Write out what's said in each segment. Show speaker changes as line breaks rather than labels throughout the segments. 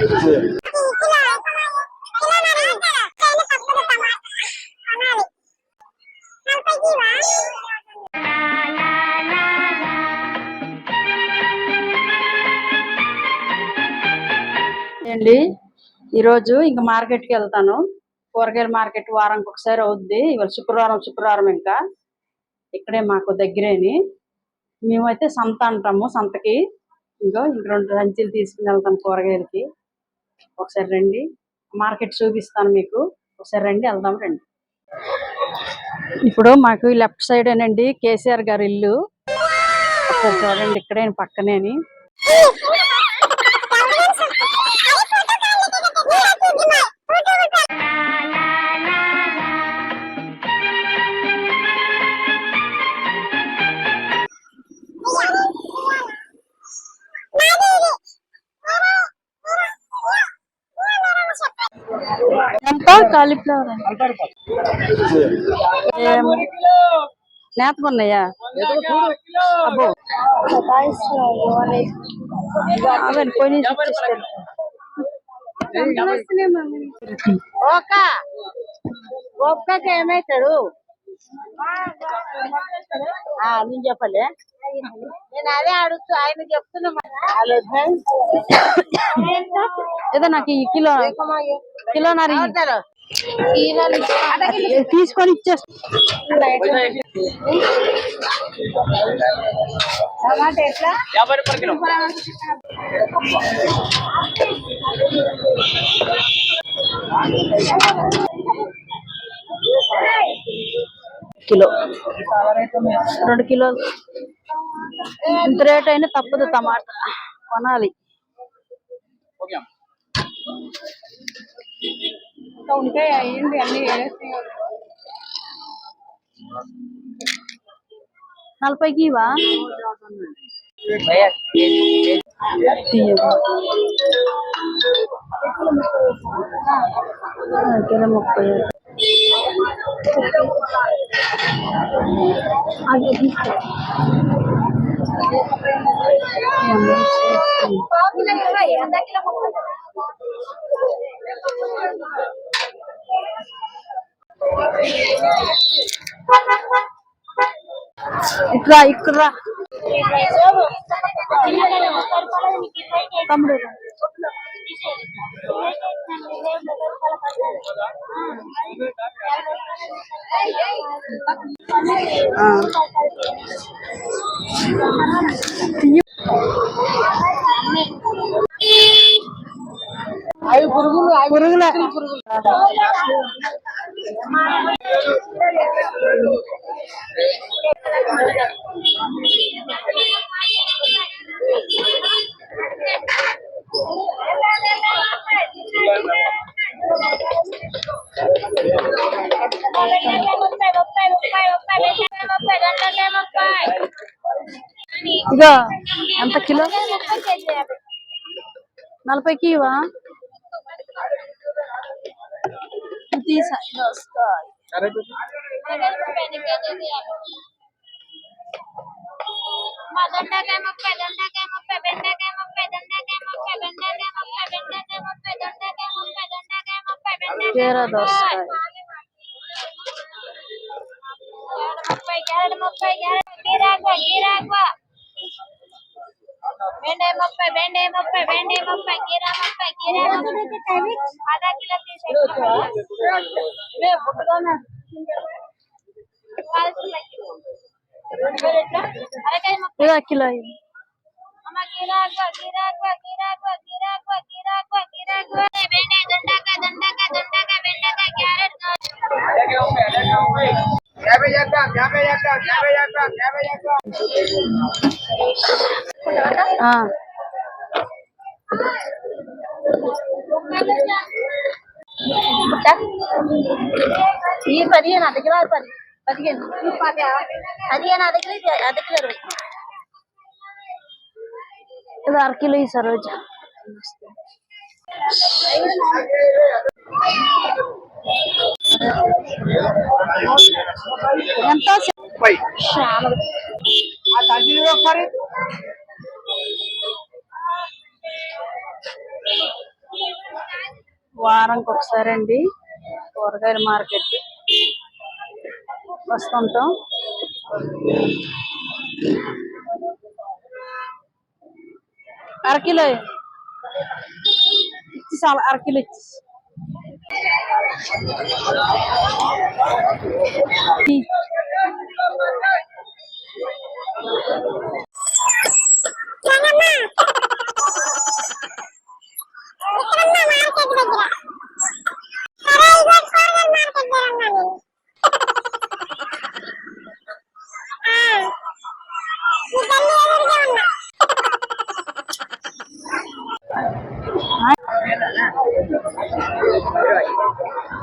అండి
ఈరోజు ఇంకా మార్కెట్కి వెళ్తాను. కూరగాయల మార్కెట్ వారానికి ఒకసారి అవుద్ది. ఇవాళ శుక్రవారం శుక్రవారం ఇంకా. ఇక్కడే మాకు దగ్గరేని. మేమైతే సంత అంటాము సంతకి. ఇంకో ఇంక రెండు సంచులు తీసుకుని వెళ్తాం కూరగాయలకి. ఒకసారి రండి. మార్కెట్ చూపిస్తాను మీకు. ఒకసారి రండి వెళ్దాం రండి. ఇప్పుడు మాకు లెఫ్ట్ సైడ్ అండి కేసీఆర్ గారి ఇల్లు. ఒకసారి చూడండి ఇక్కడే పక్కనేని ఎంత కాలీఫ్లవర్ నేతకున్నాయా అబ్బో. అవన్నీ పోయి
ఒక ఏమవుతాడు ఆ, నేను చెప్పలే. నేను అదే అడుగుతూ ఆయన చెప్తున్నా
ఏదో నాకు ఈ కిలో
కిలో నరి
తీసుకొని ఇచ్చేస్తా. కిలో. రెండు కిలోలు. ఎంత రేట్ అయినా తప్పదు టమాటా. కొనాలి
ఉంటాయి అయ్యింది అన్ని
నలభైకి ఇవా తీయదు. ఆ, కిలో ముప్పై
అది తీసుకో.
ఇక్కడ తమ్ముడు అవి
పురుగులు అవి పురుగుల
ఇగో ఎంత కిలో నలభైకి ఇవా తీసా ఇదో వస్తాయి.
దొండకాయ ముప్పై దొండకాయ ముప్పై బెండకాయ ముప్పై దొండకాయ ముప్పై బెండకాయ ముప్పై బెండకాయ ముప్పై దొండకాయ ముప్పై దొండకాయ ముప్పై బెండకాయ కీరా దోసకాయ ముప్పై క్యారెట్ ಬೆಂಡೆ ಮಪ್ಪೆ ಬೆಂಡೆ ಮಪ್ಪೆ ಬೆಂಡೆ ಮಪ್ಪೆ ಕೀರ ಮಪ್ಪೆ ಕೀರ ಮಪ್ಪೆ ಆಧಾ ಕಿಲೋ ಪೀಸ್ ರೇ ಬುಟ್ಟಗೋನ ಅರೆ ಕೈ
ಕಿಲೋ ಇದೆ
ಅಮ್ಮ ಕೀರ ಹಾಕುವ ಕೀರ ಹಾಕುವ ಕೀರ ಹಾಕುವ ಕೀರ ಹಾಕುವ ಕೀರ ಹಾಕುವ ಕೀರ ಹಾಕುವ ಬೆಂಡೆ ದಂಡಕ ದಂಡಕ ದಂಡಕ ಬೆಂಡಕ ಕ್ಯಾರೆಟ್ ಕ್ಯಾಬೇಜ್
ಹಾಕ ಕ್ಯಾಬೇಜ್ ಹಾಕ
ಕ್ಯಾಬೇಜ್ ಹಾಕ ಕ್ಯಾಬೇಜ್ ಹಾಕ
ఈ పదిహేను అర్ధ కిలో పది పదిహేను పదిహేను అర్ధ కిలో ఇది అర్ధ కిలో ఇరవై
ఇది అర కిలో ఈ సరోజ ఎంత వారానికి ఒకసారి అండి కూరగాయల మార్కెట్. వస్తుంటాం అరకిలో ఇచ్చి చాలా అరకిలో ఇచ్చి.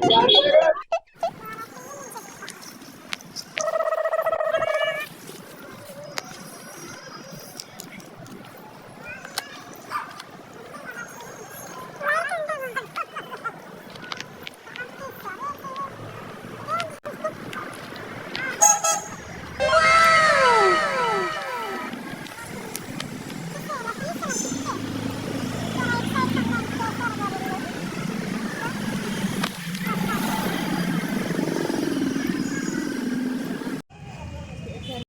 Don't